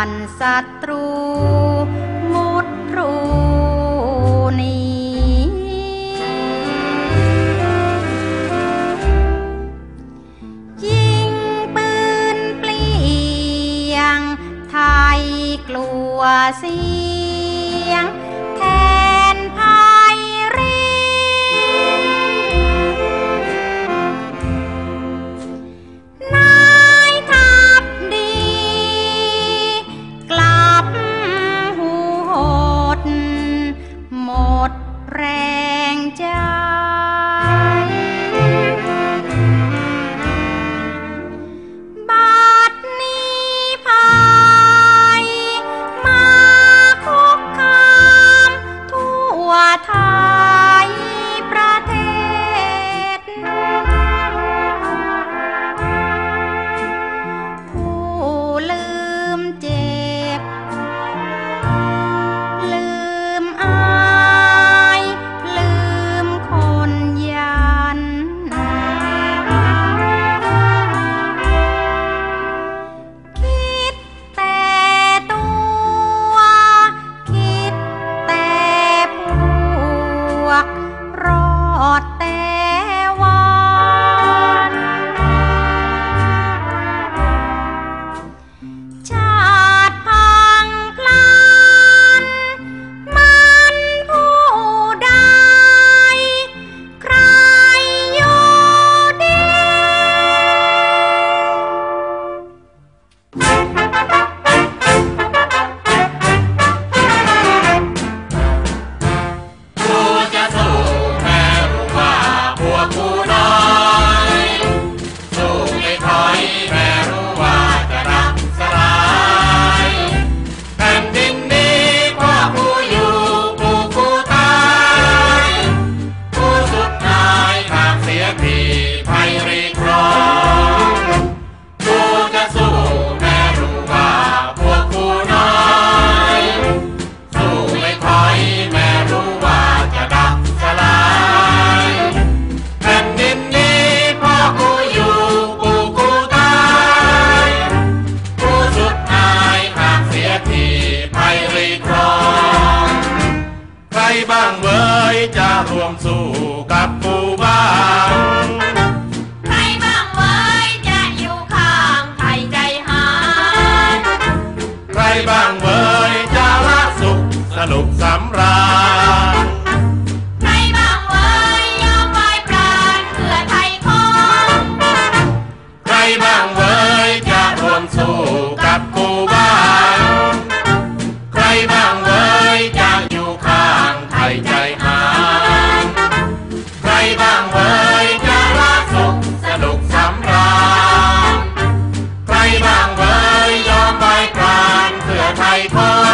านศัตรูมุดรูนี้ยิงปืนเปลี่ยงไทยกลัวเสียง 走走。White Horse.